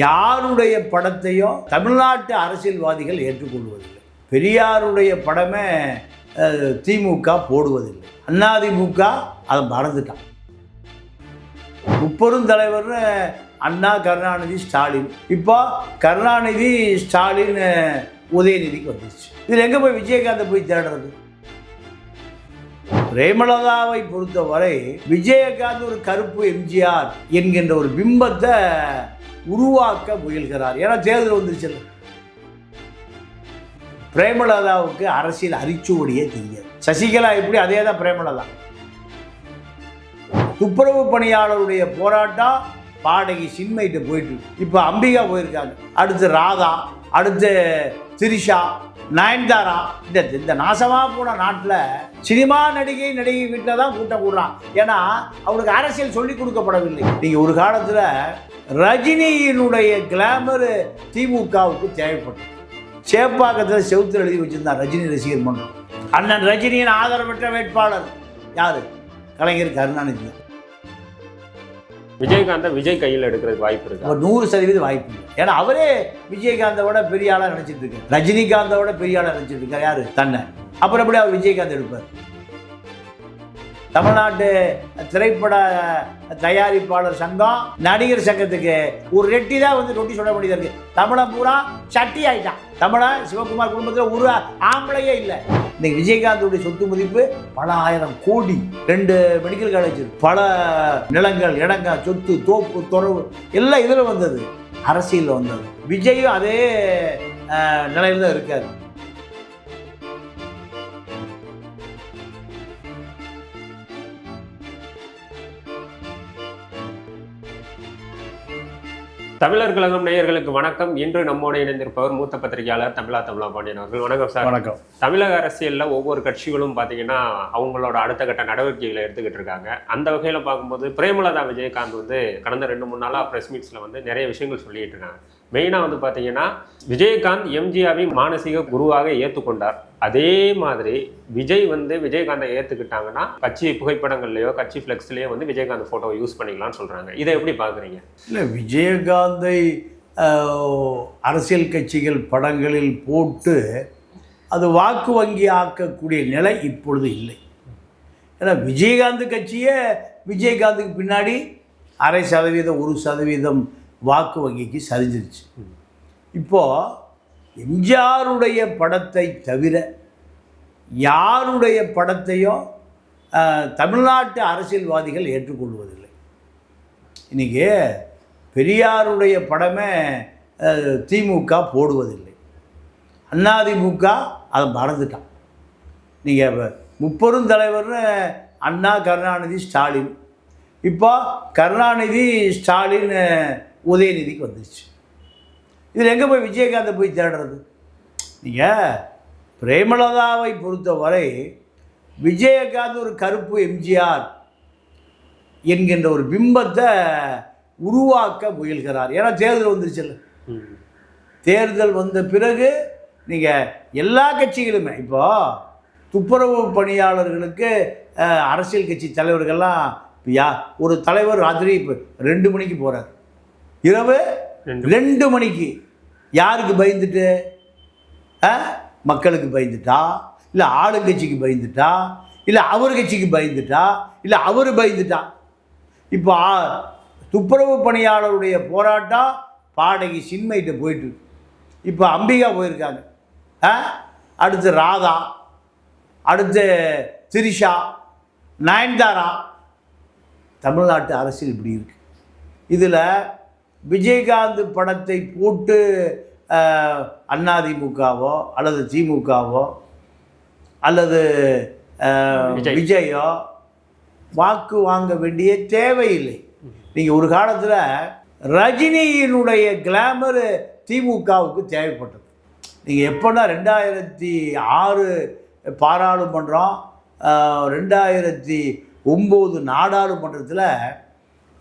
யாருடைய படத்தையும் தமிழ்நாட்டு அரசியல்வாதிகள் ஏற்றுக்கொள்வதில்லை. பெரியாருடைய படமே திமுக போடுவதில்லை. அண்ணாதிமுக அதை மறந்துட்டான். முப்பெரும் தலைவர்னு அண்ணா கருணாநிதி ஸ்டாலின். இப்போ கருணாநிதி ஸ்டாலின் உதயநிதிக்கு வந்துருச்சு. இதில் எங்கே போய் விஜயகாந்தை போய் தேடுறது? பிரேமலதாவை பொறுத்தவரை விஜயகாந்த் ஒரு கருப்பு எம்ஜிஆர் என்கின்ற ஒரு பிம்பத்தை உருவாக்க முயல்கிறார். ஏன்னா தேர்தல் வந்துருச்சு பிரேமலதாவுக்கு அரசியல் அரிச்சுவடியே தெரியாது. சசிகலா எப்படி அதே தான் பிரேமலதா. துப்புரவு பணியாளருடைய போராட்டம் பாடகி சின்மைட்டு போயிட்டு இப்போ அம்பிகா போயிருக்காங்க. அடுத்து ராதா. அடுத்து திரிஷா நயன்தாரா. இந்த இந்த நாசமாக போன நாட்டில் சினிமா நடிகை நடிகை வீட்டில் தான் கூட்டம் கூடுறான். ஏன்னா அவனுக்கு அரசியல் சொல்லிக் கொடுக்கப்படவில்லை. நீங்கள் ஒரு காலத்தில் ரஜினியினுடைய கிளாமரு திமுகவுக்கு தேவைப்பட்டது. சேப்பாக்கத்தில் செவுத்து எழுதி வச்சுருந்தான் ரஜினி ரசிகர் மன்றம். அண்ணன் ரஜினியின் ஆதரவற்ற வேட்பாளர் யார்? கலைஞர் கருணாநிதி விஜயகாந்தை விஜய் கையில் எடுக்கிறதுக்கு வாய்ப்பு இருக்கு? ஒரு நூறு சதவீதம் வாய்ப்பு ஏன்னா அவரே விஜயகாந்தோட பெரிய ஆளாக நினச்சிட்டு இருக்காரு. ரஜினிகாந்தோட பெரிய ஆளாக நினச்சிட்டு இருக்காரு. யாரு? தன்னை. அப்புறம் எப்படி அவர் விஜயகாந்த் எடுப்பார்? தமிழ்நாட்டு திரைப்பட தயாரிப்பாளர் சங்கம் நடிகர் சங்கத்துக்கு ஒரு ரெட்டி தான் வந்து ரொட்டி சொல்ல வேண்டியதா இருக்கு. தமிழை பூரா சட்டி ஆயிட்டான். தமிழா சிவகுமார் குடும்பத்தில் ஒரு ஆம்பளையே இல்லை. இன்னைக்கு விஜயகாந்தோடைய சொத்து மதிப்பு பல ஆயிரம் கோடி. ரெண்டு மெடிக்கல் காலேஜ் பல நிலங்கள் இடங்கள் சொத்து தோப்பு துறவு எல்லாம் இதில் வந்தது. அரசியலில் வந்தது. விஜயும் அதே நிலையில் தான் இருக்காது தமிழர் கழகம் நேயர்களுக்கு வணக்கம். இன்று நம்மோடு இணைந்திருப்பவர் மூத்த பத்திரிகையாளர் தமிழா தமிழா பாண்டியன் அவர்கள். வணக்கம் சார். வணக்கம். தமிழக அரசியல்ல ஒவ்வொரு கட்சிகளும் பாத்தீங்கன்னா அவங்களோட அடுத்த கட்ட நடவடிக்கைகளை எடுத்துக்கிட்டு இருக்காங்க. அந்த வகையில பார்க்கும்போது பிரேமலதா விஜயகாந்த் வந்து கடந்த ரெண்டு மூணு நாளா பிரஸ் மீட்ஸ்ல வந்து நிறைய விஷயங்கள் சொல்லிட்டு இருக்காங்க. மெயினாக வந்து பார்த்தீங்கன்னா விஜயகாந்த் எம்ஜிஆரை மானசீக குருவாக ஏற்றுக்கொண்டார் அதே மாதிரி விஜய் வந்து விஜயகாந்தை ஏற்றுக்கிட்டாங்கன்னா கட்சி புகைப்படங்கள்லையோ கட்சி ஃப்ளெக்ஸ்லேயோ வந்து விஜயகாந்த் ஃபோட்டோவை யூஸ் பண்ணிக்கலாம்னு சொல்கிறாங்க இதை எப்படி பார்க்குறீங்க இல்லை விஜயகாந்தை அரசியல் கட்சிகள் படங்களில் போட்டு அது வாக்கு வங்கி ஆக்கக்கூடிய நிலை இப்பொழுது இல்லை. ஏன்னா விஜயகாந்த் கட்சியே விஜயகாந்துக்கு பின்னாடி அரை சதவீதம் ஒரு சதவீதம் வாக்கு வங்கிக்கு சரிஞ்சிருச்சு. இப்போது எம்ஜிஆருடைய படத்தை தவிர யாருடைய படத்தையும் தமிழ்நாட்டு அரசியல்வாதிகள் ஏற்றுக்கொள்வதில்லை. இன்றைக்கி பெரியாருடைய படமே திமுக போடுவதில்லை. அதிமுக அதை மறந்துட்டான். நீங்கள் முப்பெரும் தலைவர்னு அண்ணா கருணாநிதி ஸ்டாலின். இப்போ கருணாநிதி ஸ்டாலின் உதயநிதிக்கு வந்துச்சு இதில் எங்கே போய் விஜயகாந்தை போய் தேடுறது? நீங்கள் பிரேமலதாவை பொறுத்தவரை விஜயகாந்த் ஒரு கருப்பு எம்ஜிஆர் என்கின்ற ஒரு பிம்பத்தை உருவாக்க முயல்கிறார். ஏன்னா தேர்தல் வந்துருச்சுல்ல. தேர்தல் வந்த பிறகு நீங்கள் எல்லா கட்சிகளுமே இப்போ துப்புரவு பணியாளர்களுக்கு அரசியல் கட்சி தலைவர்கள்லாம் யா ஒரு தலைவர் ராத்திரி இப்போ ரெண்டு மணிக்கு போகிறார் இரவு ரெண்டு. மணிக்கு. யாருக்கு பயந்துட்டு? மக்களுக்கு பயந்துட்டா? இல்லை ஆளுங்கட்சிக்கு பயந்துட்டா? இல்லை அவர் கட்சிக்கு பயந்துட்டா? இல்லை அவர் பயந்துட்டா? இப்போ துப்புரவு பணியாளருடைய போராட்டம் பாடகி சின்மைகிட்ட போயிட்டு. இப்போ அம்பிகா போயிருக்காங்க? அடுத்து ராதா. அடுத்து திரிஷா. நயன்தாரா. தமிழ்நாட்டு அரசியல் இப்படி இருக்கு. இதில் விஜயகாந்த் படத்தை போட்டு அதிமுகவோ அல்லது திமுகவோ அல்லது விஜய். வாக்கு வாங்க வேண்டிய தேவையில்லை. நீங்கள் ஒரு காலத்தில் ரஜினியினுடைய கிளாமர் திமுகவுக்கு தேவைப்பட்டது. நீங்கள் எப்போன்னா ரெண்டாயிரத்தி ஆறு பாராளுமன்றம் ரெண்டாயிரத்தி ஒம்பது நாடாளுமன்றத்தில்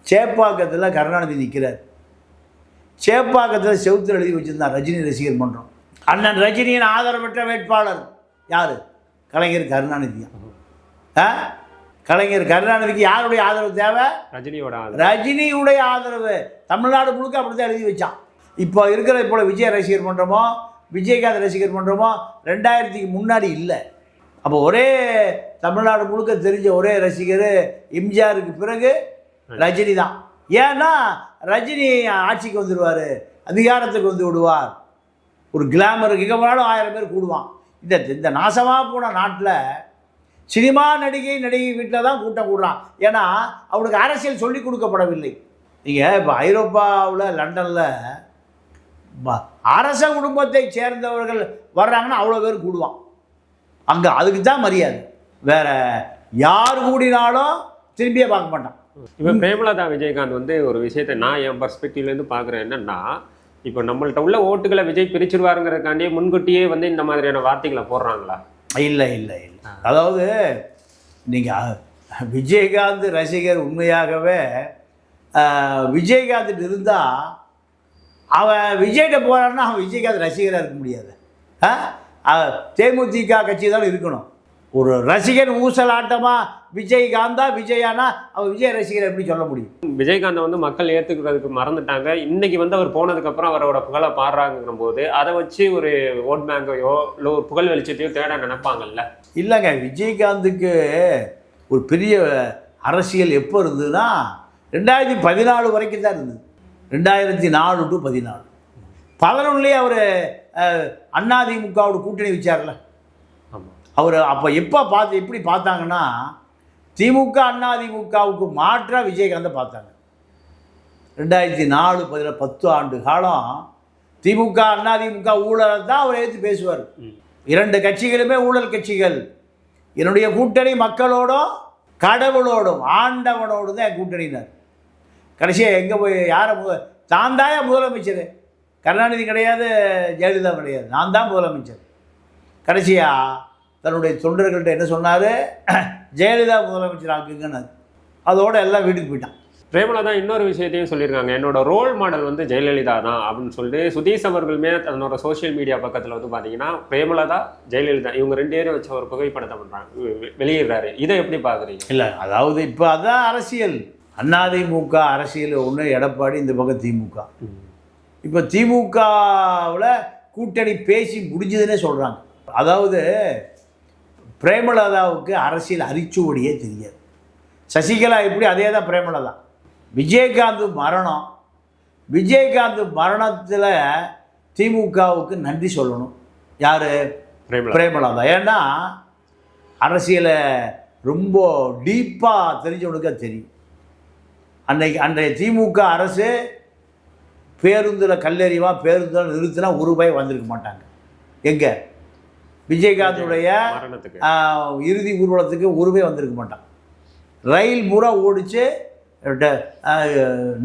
சேப்பாக்கத்தில் கருணாநிதி நிற்கிறார் சேப்பாக்கத்தில் செவுத்துல எழுதி வச்சிருந்தான் ரஜினி ரசிகர் மன்றம். அண்ணன் ரஜினியின் ஆதரவற்ற வேட்பாளர் யார்? கலைஞர் கருணாநிதி. ஆ? கலைஞர் கருணாநிதிக்கு யாருடைய ஆதரவு தேவை? ரஜினியோட. ரஜினியுடைய ஆதரவு. தமிழ்நாடு முழுக்க அப்படி தான் எழுதி வச்சான். இப்போ இருக்கிற இப்போ விஜய் ரசிகர் மன்றமோ விஜயகாந்த் ரசிகர் மன்றமோ ரெண்டாயிரத்துக்கு முன்னாடி இல்லை. அப்போ ஒரே தமிழ்நாடு முழுக்க தெரிஞ்ச ஒரே ரசிகர் எம்ஜிஆருக்கு பிறகு ரஜினி தான் ஏன்னா ரஜினி ஆட்சிக்கு வந்துடுவார் அதிகாரத்துக்கு வந்து விடுவார். ஒரு கிளாமர் எங்கே போனாலும் ஆயிரம் பேர் கூடுவான். இந்த இந்த நாசமாக போன நாட்டில் சினிமா நடிகை நடிகை வீட்டில் தான் கூட்டம் கூடுறான். ஏன்னா அவனுக்கு அரசியல் சொல்லிக் கொடுக்கப்படவில்லை. நீங்கள் இப்போ ஐரோப்பாவில் லண்டனில் அரச குடும்பத்தை சேர்ந்தவர்கள் வர்றாங்கன்னா அவ்வளோ பேர் கூடுவான். அங்கே அதுக்கு தான் மரியாதை. வேறு யார் கூடினாலும் திரும்பியே பார்க்க மாட்டான். இப்போ பிரேமலதா விஜயகாந்த் வந்து ஒரு விஷயத்தை நான் என் பர்ஸ்பெக்டிவ்லேருந்து பார்க்குறேன் என்னென்னா இப்போ நம்மள்ட்ட உள்ள ஓட்டுகளை விஜய் பிரிச்சிருவாருங்கிறதுக்காண்டியே முன்கூட்டியே வந்து இந்த மாதிரியான வார்த்தைகளை போடுறாங்களா? இல்லை இல்லை இல்லை. அதாவது நீங்கள் விஜயகாந்த் ரசிகர் உண்மையாகவே விஜயகாந்த் இருந்தால் அவன் விஜய்கிட்ட போகிறான்னா அவன் விஜயகாந்த் ரசிகராக இருக்க முடியாது. ஆ? தேமுதிக கட்சி தான் இருக்கணும். ஒரு ரசிகர் ஊசலாட்டமாக விஜயகாந்தா விஜயானா அவன் விஜய் ரசிகர் எப்படி சொல்ல முடியும்? விஜயகாந்தை வந்து மக்கள் ஏத்துக்கிறதுக்கு மறந்துட்டாங்க. இன்னைக்கு வந்து அவர் போனதுக்கு அப்புறம் அவரோட புகழை பாடுறாங்கிற போது அதை வச்சு ஒரு ஓட் பேங்கையோ இல்லை ஒரு புகழ் வெளிச்சத்தையோ தேட நினைப்பாங்கல்ல? இல்லைங்க விஜயகாந்துக்கு ஒரு பெரிய அரசியல் எப்போ இருந்ததுன்னா ரெண்டாயிரத்தி பதினாலு வரைக்கும் தான் இருந்தது. ரெண்டாயிரத்தி நாலு டு பதினாலு. பதினொன்றுலேயே அவர் அண்ணாதிமுகவோட கூட்டணி வச்சார்ல. அவர் அப்போ எப்போ பார்த்து எப்படி பார்த்தாங்கன்னா திமுக அதிமுகவுக்கு மாற்றாக விஜயகாந்தை பார்த்தாங்க. ரெண்டாயிரத்தி நாலு பதினாறு பத்து ஆண்டு காலம் திமுக அதிமுக ஊழலை தான் அவர் எடுத்து பேசுவார். இரண்டு கட்சிகளுமே ஊழல் கட்சிகள். என்னுடைய கூட்டணி மக்களோடும் கடவுளோடும் ஆண்டவனோடும் தான் என் கூட்டணினார் கடைசியாக எங்கே போய் யாரை முத தான் தாயா முதலமைச்சர். கருணாநிதி கிடையாது ஜெயலலிதா கிடையாது. நான் தான் முதலமைச்சர். கடைசியாக தன்னுடைய தொண்டர்கள்ட்ட என்ன சொன்னார்? ஜெயலலிதா முதலமைச்சர் ஆக்குங்கன்னு அதோட எல்லாம் வீட்டுக்கு போயிட்டான். பிரேமலதா இன்னொரு விஷயத்தையும் சொல்லியிருக்காங்க. என்னோட ரோல் மாடல் வந்து ஜெயலலிதா தான் அப்படின்னு சொல்லிட்டு சுதீஷ் அவர்களுமே தன்னோட சோஷியல் மீடியா பக்கத்தில் வந்து பார்த்தீங்கன்னா பிரேமலதா ஜெயலலிதா இவங்க ரெண்டு பேரும் வச்ச ஒரு புகைப்படத்தை பண்ணுறாங்க வெளியிடுறாரு. இதை எப்படி பார்க்குறீங்க இல்லை அதாவது இப்போ அதான் அரசியல். அதிமுக அரசியல் ஒன்று எடப்பாடி இந்த பக்கம் திமுக. இப்போ திமுகவில் கூட்டணி பேசி முடிஞ்சதுன்னே சொல்கிறாங்க அதாவது பிரேமலதாவுக்கு அரசியல் அரிச்சுவடியே தெரியாது. சசிகலா எப்படி அதே தான் பிரேமலதா? விஜயகாந்த் மரணம். விஜயகாந்த் மரணத்தில் திமுகவுக்கு நன்றி சொல்லணும். யார்? பிரேமலதா. ஏன்னா அரசியலை ரொம்ப டீப்பாக தெரிஞ்சவனுக்கு தெரியும். அன்னைக்கு அன்றைய திமுக அரசு பேருந்தில் கல்லறிவா பேருந்தில் நிறுத்தினா ஒரு ரூபாய் வந்திருக்க மாட்டாங்க. எங்கே? விஜயகாந்துடைய இறுதி ஊர்வலத்துக்கு ஒரு ரூபாய் வந்திருக்க மாட்டான். ரயில் பூரா ஓடிச்சு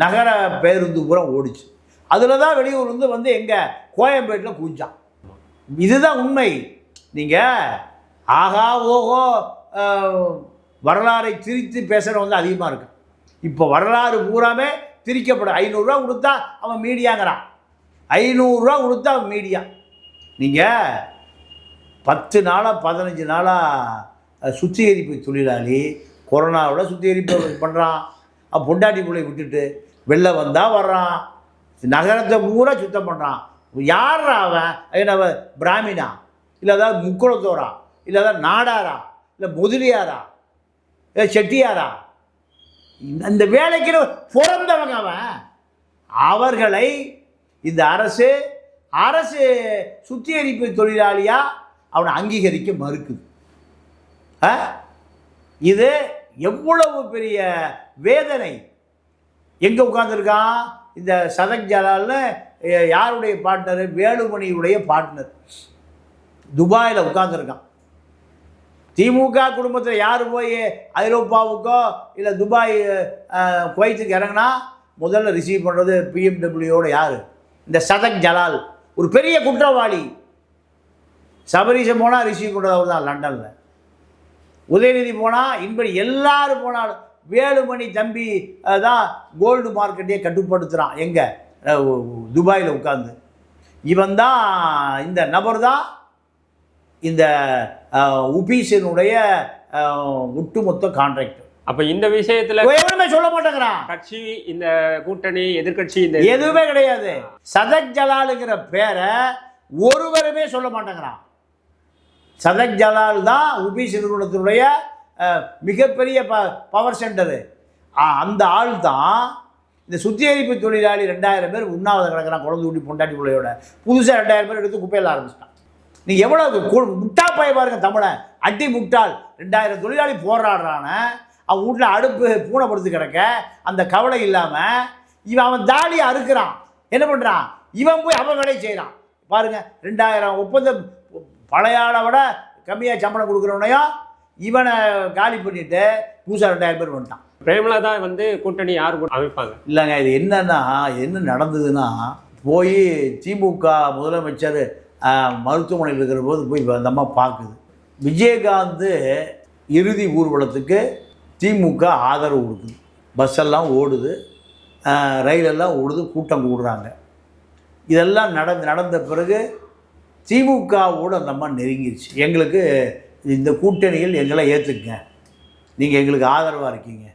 நகர பேருந்து பூரா ஓடிச்சு. அதில் தான் வெளியூர்லேருந்து வந்து எங்கே கோயம்பேட்டில் கூஞ்சான் இதுதான் உண்மை. நீங்கள் ஆகா ஓஹோ ஆஹ், வரலாறை திரித்து பேசுகிறவங்க வந்து அதிகமாக இருக்கு இப்போ வரலாறு பூராமே திரிக்கப்படும். ஐநூறுரூவா கொடுத்தா அவன் மீடியாங்கிறான். ஐநூறுரூவா கொடுத்தா அவன் மீடியா. நீங்கள் பத்து நாளாக பதினஞ்சு நாளாக சுத்திகரிப்பு தொழிலாளி கொரோனாவோட சுத்திகரிப்பு பண்ணுறான் பொண்டாட்டி பிள்ளை விட்டுட்டு வெளில வந்தால் வர்றான். நகரத்தை பூரா சுத்தம் பண்ணுறான் யாரா அவன்? என்ன அவன்? பிராமினா. இல்லை அதாவது முக்குளத்தோரா? இல்லை ஏதாவது நாடாரா? இல்லை முதலியாரா? இல்லை செட்டியாரா? இந்த- வேலைக்கு பிறந்தவங்க அவன். அவர்களை இந்த அரசு அரசு சுத்திகரிப்பு தொழிலாளியாக அவனை அங்கீகரிக்க மறுக்குது. ஆ? இது எவ்வளவு பெரிய வேதனை. எங்கே உட்காந்துருக்கான் இந்த சதக் யாருடைய பார்ட்னர் வேலுமணியுடைய பார்ட்னர் துபாயில் உட்காந்துருக்கான் திமுக குடும்பத்தில் யார் போய் ஐரோப்பாவுக்கோ இல்லை துபாய் குவைத்துக்கு இறங்குனா முதல்ல ரிசீவ் பண்ணுறது பிஎம்டபிள்யூட யார்? இந்த சதக் ஜலால். ஒரு பெரிய குற்றவாளி. சபரீஷன் போனால் பண்ணுறது அவர் தான் லண்டனில். உதயநிதி போனால் இன்படி எல்லாரும் போனாலும் வேலுமணி தம்பி தான் கோல்டு மார்க்கெட்டையே கட்டுப்படுத்துகிறான் எங்கே? துபாயில் உட்காந்து இவன் தான் இந்த நபர் தான் இந்த அஹ், உபீஸினுடைய ஒட்டுமொத்த கான்ட்ராக்ட் அப்ப இந்த விஷயத்துல எவனுமே சொல்ல மாட்டேங்கிறான். கட்சி இந்த கூட்டணி எதிர்க்கட்சி இந்த எதுவுமே கிடையாது. சதக் ஜலாலுங்கிற பேரை ஒருவருமே சொல்ல மாட்டேங்கிறான். சதக் ஜலால் தான் உபீஸ் நிறுவனத்தினுடைய மிகப்பெரிய ப பவர் சென்டரு அந்த ஆள் தான் இந்த சுத்திகரிப்பு தொழிலாளி ரெண்டாயிரம் பேர் உண்ணாவிரதம் கிடக்கிறான் குழந்தை ஊட்டி பொண்டாட்டி பிள்ளையோட. புதுசாக ரெண்டாயிரம் பேர் எடுத்து குப்பையில் ஆரம்பிச்சிட்டான். நீ எவ்வளோ முட்டா பய பாருங்க தமிழை. அட்டி முட்டாள். ரெண்டாயிரம் தொழிலாளி போராடுறான. அவன் வீட்டில் அடுப்பு பூனை கிடக்க. அந்த கவலை இல்லாமல் இவன் அவன் தாலியை அறுக்கிறான். என்ன பண்ணுறான் இவன் போய் அவன் வேலையை செய்கிறான் பாருங்க ரெண்டாயிரம் ஒப்பந்தம் பழைய ஆளை விட கம்மியாக சம்பளம் கொடுக்குறவனையும் இவனை காலி பண்ணிட்டு புதுசாக ரெண்டாயிரம் பேர் வந்துட்டான். பிரேமலதா வந்து கூட்டணி யார் கூட அமைப்பாங்க? இல்லைங்க இது என்னன்னா என்ன நடந்ததுன்னா போய் திமுக முதலமைச்சர் மருத்துவமனையில் இருக்கிற போது போய் அந்த அம்மா பார்க்குது. விஜயகாந்த் இறுதி ஊர்வலத்துக்கு திமுக ஆதரவு கொடுக்குது. பஸ்ஸெல்லாம் ஓடுது ரயிலெல்லாம் ஓடுது கூட்டம் கூடுறாங்க. இதெல்லாம் நடந்து நடந்த பிறகு திமுகவோடு அந்த அம்மா நெருங்கிருச்சு. எங்களுக்கு இந்த கூட்டணியில் எங்களை ஏற்றுக்குங்க நீங்கள் எங்களுக்கு ஆதரவாக இருக்கீங்க.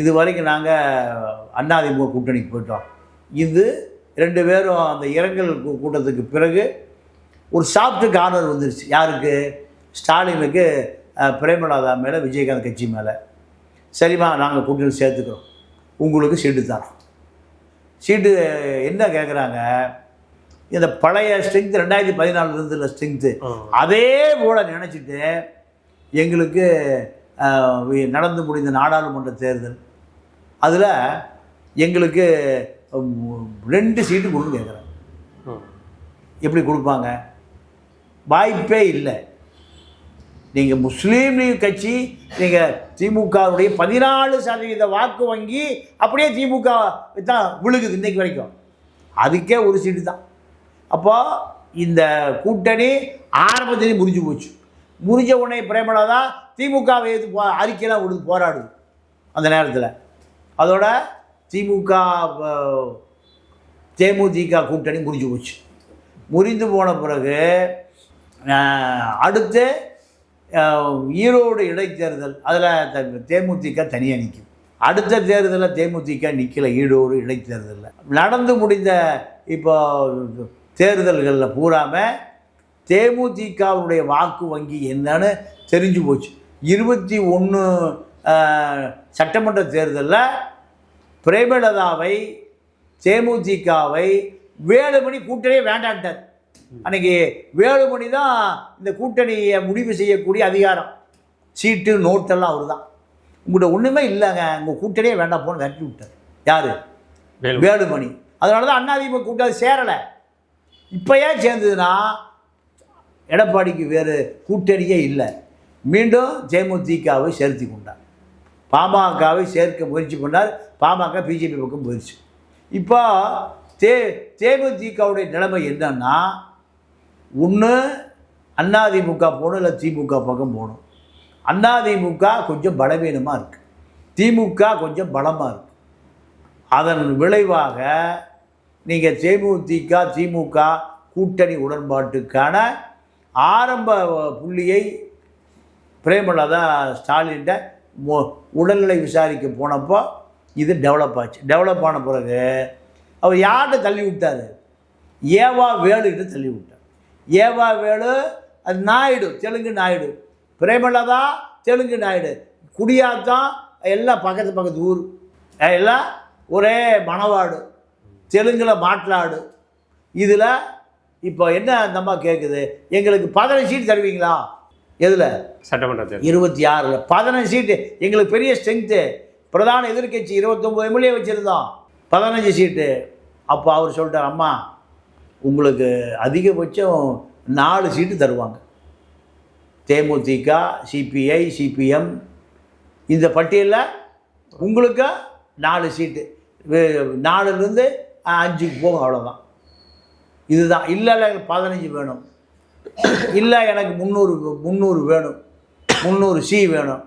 இது வரைக்கும் நாங்கள் அதிமுக கூட்டணிக்கு போயிட்டோம். இது ரெண்டு பேரும் அந்த இரங்கல் கூட்டத்துக்கு பிறகு ஒரு சாஃப்ட் கார்னர் வந்துருச்சு. யாருக்கு? ஸ்டாலினுக்கு பிரேமலாதா மேலே விஜயகாந்த் கட்சி மேலே. சரிம்மா நாங்கள் கூட்டணி சேர்த்துக்கிறோம். உங்களுக்கு சீட்டு தரோம். சீட்டு என்ன கேட்குறாங்க இந்த பழைய ஸ்ட்ரென்த் ரெண்டாயிரத்தி பதினாலில் இருந்துள்ள ஸ்ட்ரென்த்து அதே போல் நினச்சிட்டு எங்களுக்கு நடந்து முடிந்த நாடாளுமன்ற தேர்தல். அதில் எங்களுக்கு ரெண்டு சீட்டு கொடுன்னு கேட்குறாங்க ம். எப்படி கொடுப்பாங்க? வாய்ப்பே இல்லை. நீங்கள் முஸ்லீம் லீக் கட்சி நீங்கள் திமுகவுடைய பதினாலு சதவீத வாக்கு வங்கி அப்படியே திமுக தான் விழுகுது இன்னைக்கு வரைக்கும். அதுக்கே ஒரு சீட்டு தான். அப்போ இந்த கூட்டணி ஆரம்பத்திலேயே முறிஞ்சு போச்சு. முறிஞ்ச உடனே பிரேமலா தான் திமுகவை எது போ அறிக்கையெல்லாம் விடுது போராடுது அந்த நேரத்தில். அதோட திமுக தேமுதிக கூட்டணி முறிஞ்சு போச்சு. முறிந்து போன பிறகு அடுத்து ஈரோடு இடைத்தேர்தல் அதில் தேமுதிக தனியாக நிற்கும் அடுத்த தேர்தலில் தேமுதிக நிற்கல ஈரோடு இடைத்தேர்தலில். நடந்து முடிந்த இப்போ தேர்தல்களில் பூராம தேமுதிகவுடைய வாக்கு வங்கி என்னன்னு தெரிஞ்சு போச்சு. இருபத்தி ஒன்று சட்டமன்ற தேர்தலில் பிரேமலதாவை தேமுதிகவை வேலுமணி கூட்டணியே வேண்டான்ட்டார். அன்னைக்கு வேலுமணி தான் இந்த கூட்டணியை முடிவு செய்யக்கூடிய அதிகாரம். சீட்டு நோட்டெல்லாம் அவர் தான் உங்கள்கிட்ட ஒன்றுமே இல்லைங்க. உங்கள் கூட்டணியே வேண்டாம் போன்னு கட்டி விட்டார். யார்? வேலு. வேலுமணி. அதனால தான் அண்ணாதிமுக கூட்டணி சேரலை. இப்போ ஏன் சேர்ந்ததுன்னா எடப்பாடிக்கு வேறு கூட்டணியே இல்லை. மீண்டும் ஜெயமுதிகாவை சேர்த்து கொண்டார். பாமகவை சேர்க்க முயற்சி பண்ணார். பாமக பிஜேபி பக்கம் போயிடுச்சு. இப்போ தே தேமுதிகவுடைய நிலைமை என்னன்னா ஒன்று அதிமுக போகணும் இல்லை திமுக பக்கம் போகணும். அதிமுக கொஞ்சம் பலவீனமாக இருக்குது திமுக கொஞ்சம் பலமாக இருக்குது அதன் விளைவாக நீங்கள் தேமுதிக திமுக கூட்டணி உடன்பாட்டுக்கான ஆரம்ப புள்ளியை பிரேமலதா ஸ்டாலின்கிட்ட மோ உடல்நிலை விசாரிக்க போனப்போ இது டெவலப் ஆச்சு. டெவலப் ஆன பிறகு அவர் யார்கிட்ட தள்ளி விட்டார்? ஏவா வேலுகிட்ட தள்ளி விட்டார். ஏவா வேலு அது நாயுடு தெலுங்கு நாயுடு. பிரேமலதா தெலுங்கு நாயுடு. குடியாத்தான் எல்லாம் பக்கத்து பக்கத்து ஊர். எல்லாம் ஒரே மணவாடு. தெலுங்குல மாట్లాடு இதில் இப்போ என்ன அந்த அம்மா கேட்குது எங்களுக்கு பதினஞ்சு சீட் தருவீங்களா? எதில்? சட்டமன்ற தேர்தல். இருபத்தி ஆறில். பதினஞ்சு சீட்டு எங்களுக்கு பெரிய ஸ்ட்ரென்த்து பிரதான எதிர்க்கட்சி இருபத்தொம்போது எம்எல்ஏ வச்சுருந்தோம். பதினஞ்சு சீட்டு அப்போ அவர் சொல்லிட்டார் அம்மா உங்களுக்கு அதிகபட்சம் நாலு சீட்டு தருவாங்க. DMDK CPI CPM. இந்த பட்டியலில் உங்களுக்கு நாலு சீட்டு நாலுலேருந்து அஞ்சுக்கு போகும் அவ்வளோதான் இதுதான். இல்லை இல்லை எனக்கு பதினஞ்சு வேணும். இல்லை எனக்கு முந்நூறு முந்நூறு வேணும். முந்நூறு சி வேணும்.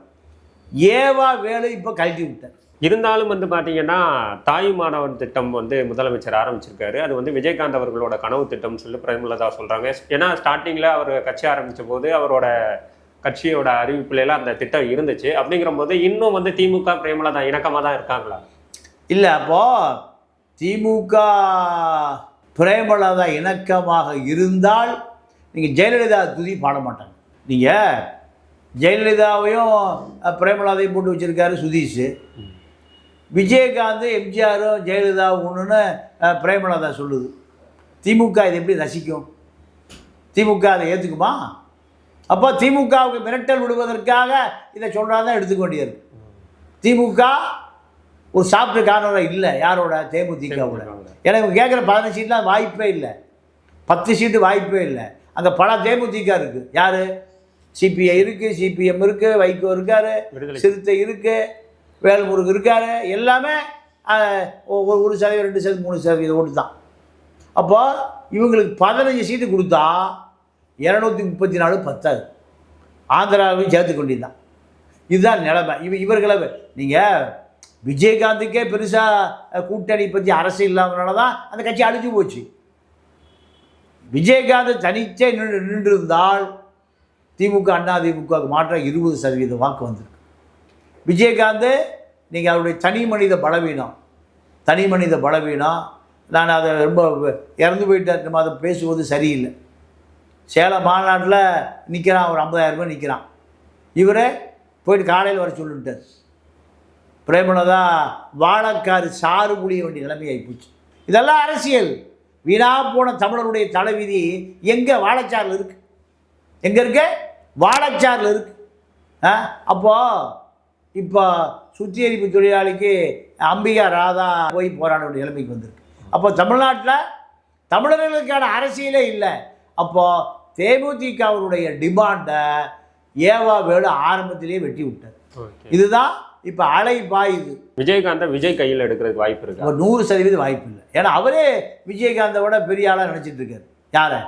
ஏவா வேலை இப்போ கழட்டி விட்டேன். இருந்தாலும் வந்து பாத்தீங்கன்னா தாய் மாணவன் திட்டம் வந்து முதலமைச்சர் ஆரம்பிச்சிருக்காரு. அது வந்து விஜயகாந்த் அவர்களோட கனவு திட்டம்னு சொல்லி பிரேமலதா சொல்றாங்க. ஏன்னா ஸ்டார்டிங்ல அவர் கட்சி ஆரம்பிச்ச போது அவரோட கட்சியோட அறிவிப்புல எல்லாம் அந்த திட்டம் இருந்துச்சு. அப்படிங்கிற போது இன்னும் வந்து திமுக பிரேமலதா இணக்கமா தான் இருக்காங்களா? இல்லை அப்போ திமுக பிரேமலதா இணக்கமாக இருந்தால் நீங்கள் ஜெயலலிதா துதி பாட மாட்டாங்க. நீங்கள் ஜெயலலிதாவையும் பிரேமலாதையும் பிரேமலதாவையும் போட்டு வச்சிருக்காரு சுதீஷ். விஜயகாந்த் எம்ஜிஆரும் ஜெயலலிதா ஒன்றுன்னு பிரேமலாதா பிரேமலதா சொல்லுது. திமுக இதை எப்படி ரசிக்கும்? திமுக அதை ஏற்றுக்குமா அப்போ திமுகவுக்கு மிரட்டல் விடுவதற்காக இதை சொல்கிறாதான் எடுத்துக்க வேண்டியது திமுக ஒரு சாப்பிட்டு காரணம் இல்லை யாரோட? தேமுதிகவோட ஏன்னா இவங்க கேட்குற பதினஞ்சு சீட்லாம் வாய்ப்பே இல்லை. பத்து சீட்டு வாய்ப்பே இல்லை. அங்கே பல தேமுதிக இருக்குது யார்? சிபிஐ இருக்குது சிபிஎம் இருக்குது வைகோ இருக்காரு சிறுத்தை இருக்குது வேல்முருகு இருக்காரு. எல்லாமே ஒரு ஒரு சதவீதம் ரெண்டு சதவீதம் மூணு சதவீதம் ஓட்டு தான். அப்போ இவங்களுக்கு பதினஞ்சு சீட்டு கொடுத்தா இரநூத்தி முப்பத்தி நாலு பத்தாது. ஆந்திராவையும் சேர்த்து கொண்டிருந்தான். இதுதான் நிலைமை. இவ இவர்களை நீங்கள் விஜயகாந்துக்கே பெருசாக கூட்டணி பற்றி அரசு இல்லாதனால தான் அந்த கட்சி அழிஞ்சு போச்சு. விஜயகாந்த் தனிச்சே நின்று நின்றிருந்தால் திமுக அண்ணா திமுக மாற்றம் இருபது சதவீத வாக்கு வந்திருக்கு. விஜயகாந்த் நீங்கள் அவருடைய தனி மனித பலவீனம் தனி மனித பலவீனம் நான் அதை ரொம்ப இறந்து போயிட்டு நம்ம அதை பேசுவது சரியில்லை. சேலம் மாநாட்டில் நிற்கிறான் ஒரு ஐம்பதாயிரம் ரூபாய் நிற்கிறான் இவரே போயிட்டு காலையில் வர சொல்லிட்டார். பிரேமலதா வாழக்காரு சாறு புளிய வேண்டிய நிலைமை ஆகிப்போச்சு இதெல்லாம் அரசியல். வீணா போன தமிழருடைய தலைவிதி எங்கே வாழைச்சாறில் இருக்கு? எங்கே இருக்கு? வாழைச்சாறில் இருக்கு. ஆ அப்போது இப்போ சுத்திகரிப்பு தொழிலாளிக்கு அம்பிகா ராதா போய் போராட வேண்டிய நிலைமைக்கு வந்திருக்கு. அப்போ தமிழ்நாட்டில் தமிழர்களுக்கான அரசியலே இல்லை. அப்போது தேமுதிகவுடைய டிமாண்டை ஏவா வேலு ஆரம்பத்திலேயே வெட்டி விட்டார். இதுதான் இப்போ அலை பாயுது விஜயகாந்தை விஜய் கையில் எடுக்கிறதுக்கு வாய்ப்பு இருக்கா? ஒரு நூறு சதவீதம் வாய்ப்பு இல்லை. ஏன்னா அவரே விஜயகாந்தை விட பெரிய ஆளாக நினச்சிட்டு இருக்காரு. யாரை?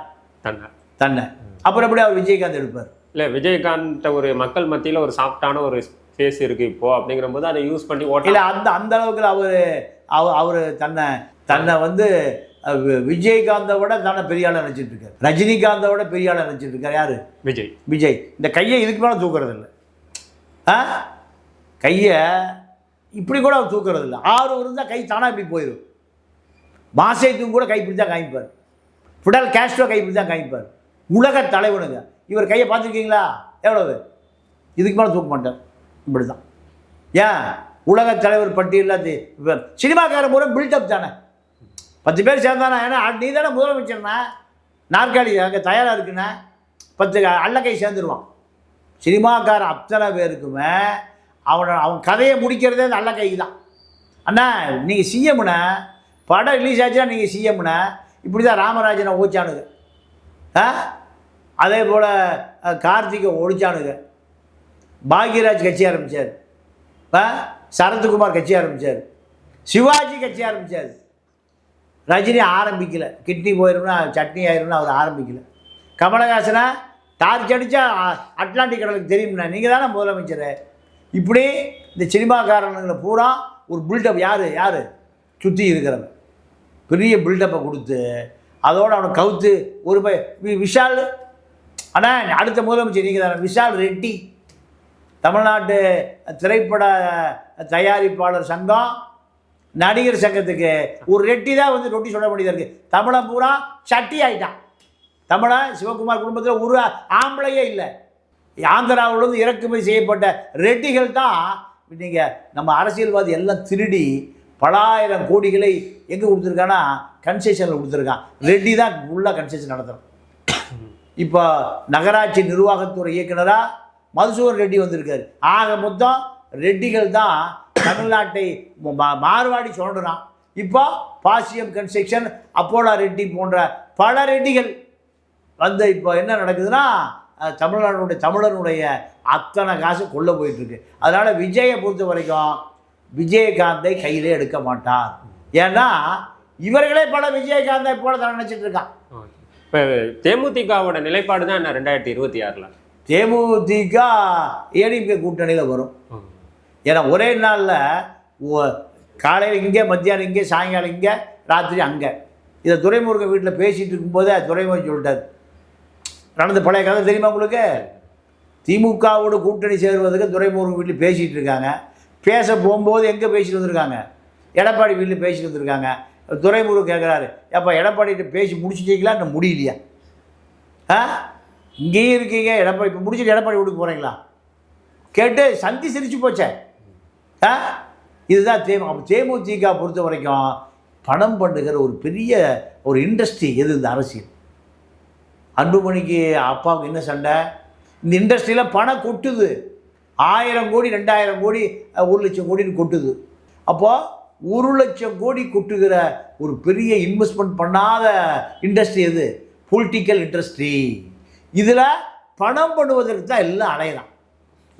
தன்னை. தன்னை. அப்புறம் எப்படி அவர் விஜயகாந்த் எடுப்பார்? இல்ல விஜயகாந்த் ஒரு மக்கள் மத்தியில ஒரு சாஃப்டான ஒரு ஃபேஸ் இருக்கு இப்போ அப்படிங்கிற போது அதை யூஸ் பண்ணி ஓட்ட இல்லை அந்த அந்த அளவுக்கு அவர் அவர் அவர் தன்னை தன்னை வந்து விஜயகாந்தை விட தன்னை பெரிய ஆளாக நினச்சிட்டு இருக்காரு. ரஜினிகாந்தை விட பெரிய ஆளாக நினச்சிட்டு இருக்காரு. யார்? விஜய். விஜய். இந்த கையை இதுக்கு மேலே தூக்குறது இல்லை ஆ? கையை இப்படி கூட அவர் தூக்கிறது இல்லை ஆறு இருந்தால் கை தானாக இப்படி போயிடும் மாசேத்தும் கூட கை தான் காமிப்பார். ஃபிடல் கேஸ்ட்ரோ கை தான் காமிப்பார். உலக தலைவனுங்க. இவர் கையை பார்த்துருக்கீங்களா? எவ்வளவு? இதுக்கு மேலே தூக்க மாட்டார். இப்படி தான் ஏன்? உலக தலைவர் பட்டியலில் சினிமாக்கார முறை பில்டப் தானே. பத்து பேர் சேர்ந்தானா? ஏன்னா நீ தானே முதலமைச்சர்ண்ணா நாற்காலி அங்கே தயாராக இருக்குண்ணே பத்து அல்லக்கை சேர்ந்துருவான். சினிமாக்காரன் அத்தனை பேருக்குமே அவனை அவன் கதையை முடிக்கிறதே நல்ல கை தான் அண்ணா நீங்கள் சிஎம்ண்ணா படம் ரிலீஸ் ஆச்சுன்னா நீங்கள் சிஎம்ண்ணா இப்படி தான் ராமராஜனை ஓச்சானுங்க. ஆ? அதே போல் கார்த்திகை ஒழிச்சானுங்க பாக்யராஜ் கட்சி ஆரம்பித்தார் ஆ? சரத்குமார் கட்சி ஆரம்பித்தார் சிவாஜி கட்சி ஆரம்பித்தார் ரஜினி ஆரம்பிக்கலை. கிட்னி போயிடும்னா சட்னி ஆயிரும்னா அவர் ஆரம்பிக்கலை. கமலஹாசனா டார்ச் அடித்தா அட்லாண்டிக் கடலுக்கு தெரியும்னா நீங்கள் தானே முதலமைச்சர். இப்படி இந்த சினிமாக்காரனுங்களை பூரா ஒரு பில்டப் யார்? யார்? சுற்றி இருக்கிறவன். பெரிய பில்டப்பை கொடுத்து அதோடு அவனை கவுத்து ஒரு பை விஷால். ஆனால் அடுத்த முதலமைச்சர் நீங்கள் தானே விஷால் ரெட்டி. தமிழ்நாட்டு திரைப்பட தயாரிப்பாளர் சங்கம் நடிகர் சங்கத்துக்கு ஒரு ரெட்டி தான் வந்து ரொட்டி சொல்ல வேண்டியதாக இருக்குது தமிழை பூரா சட்டி ஆயிட்டான். தமிழன் சிவகுமார் குடும்பத்தில் ஒரு ஆம்பளையே இல்லை. ஆந்திராவிலிருந்து இறக்குமதி செய்யப்பட்ட ரெட்டிகள் தான் நீங்கள் நம்ம அரசியல்வாதி எல்லாம் திருடி பலாயிரம் கோடிகளை எங்கே கொடுத்துருக்கான்னா கன்செஷனில் கொடுத்துருக்கான். ரெட்டி தான் ஃபுல்லாக கன்செஷன் நடத்துகிறோம் இப்போ நகராட்சி நிர்வாகத்துறை இயக்குனராக மதுசூர் ரெட்டி வந்திருக்காரு. ஆக மொத்தம் ரெட்டிகள் தான் தமிழ்நாட்டை மா- மார்வாடி சொல்கிறான் இப்போ பாசியம் கன்ஸ்ட்ரக்ஷன் அப்போலா ரெட்டி போன்ற பல ரெட்டிகள் வந்து இப்போ என்ன நடக்குதுன்னா தமிழ்நாடுடைய தமிழனுடைய அத்தனை காசு கொள்ள போயிட்டுருக்கு. அதனால் விஜயை பொறுத்த வரைக்கும் விஜயகாந்தை கையிலே எடுக்க மாட்டார். ஏன்னா இவர்களே பல விஜயகாந்தை போல தான் நினச்சிட்டு இருக்கான் இப்போ தேமுதிகவோட நிலைப்பாடு தான் என்ன ரெண்டாயிரத்தி இருபத்தி ஆறுல? தேமுதிக ஏடிஎம்கே கூட்டணியில் வரும். ஏன்னா ஒரே நாளில் காலையில் இங்கே மத்தியானம் இங்கே சாயங்காலம் இங்கே ராத்திரி அங்கே. இதை துரைமுருகன் வீட்டில் பேசிகிட்டு இருக்கும்போதே துரைமுருகன் சொல்லிட்டார். நடந்த பழைய கதை தெரியுமா உங்களுக்கு? திமுகவோட கூட்டணி சேருவதுக்கு துரைமுருகன் வீட்டில் பேசிகிட்டு இருக்காங்க. பேச போகும்போது எங்கே பேசிட்டு வந்திருக்காங்க? எடப்பாடி வீட்டில் பேசிட்டு வந்திருக்காங்க. துரைமுருகன் கேட்குறாரு ஏப்பா எடப்பாடிகிட்ட பேசி முடிச்சிட்டீங்களா? இன்னும் முடியலையா? ஆ? இங்கேயும் இருக்கீங்க எடப்பாடி இப்போ முடிச்சுட்டு எடப்பாடி வீட்டுக்கு போகிறீங்களா கேட்டு சந்தி சிரிச்சு போச்சே. ஆ? இதுதான் தேமு அப்போ தேமுதிக பொறுத்த வரைக்கும் பணம் பண்ணுகிற ஒரு பெரிய ஒரு இண்டஸ்ட்ரி எது இந்த அரசியல்? அன்புமணிக்கு அப்பாவுக்கு என்ன சண்டை? இந்த இண்டஸ்ட்ரியில் பணம் கொட்டுது. ஆயிரம் கோடி ரெண்டாயிரம் கோடி ஒரு லட்சம் கோடின்னு கொட்டுது. அப்போது ஒரு லட்சம் கோடி கொட்டுகிற ஒரு பெரிய இன்வெஸ்ட்மெண்ட் பண்ணாத இண்டஸ்ட்ரி எது? பொலிட்டிக்கல் இண்டஸ்ட்ரி இதில் பணம் பண்ணுவதற்கு தான் எல்லாம் அலையிறான்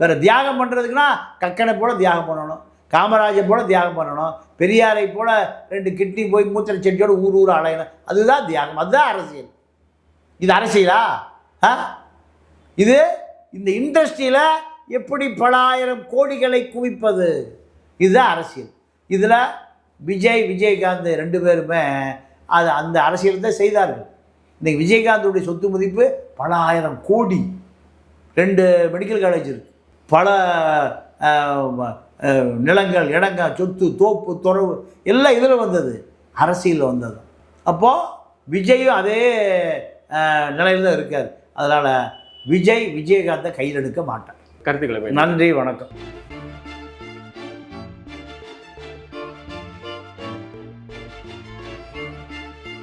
வேறு தியாகம் பண்ணுறதுக்குன்னா கக்கனை போல தியாகம் பண்ணணும் காமராஜர் போல தியாகம் பண்ணணும் பெரியாரை போல ரெண்டு கிட்னி போய் மூத்திர செடியோட ஊர் ஊர் அலையணும். அதுதான் தியாகம் அதுதான் அரசியல். இது அரசியலா? ஆ? இது இந்த இண்டஸ்ட்ரியில் எப்படி பல ஆயிரம் கோடிகளை குவிப்பது? இதுதான் அரசியல். இதில் விஜய் விஜயகாந்த் ரெண்டு பேருமே அது அந்த அரசியல் தான் செய்தார்கள். இன்றைக்கி விஜயகாந்தோடைய சொத்து மதிப்பு பல ஆயிரம் கோடி. ரெண்டு மெடிக்கல் காலேஜ் இருக்கு. பல நிலங்கள் இடங்கள் சொத்து தோப்பு துறவு எல்லாம் இதில் வந்தது. அரசியலில் வந்தது. அப்போது விஜயும் அதே நிலையில் தான் இருக்கார் அதனால் விஜய் விஜயகாந்தை கையில் எடுக்க மாட்டார். கருத்துக்களை நன்றி வணக்கம்.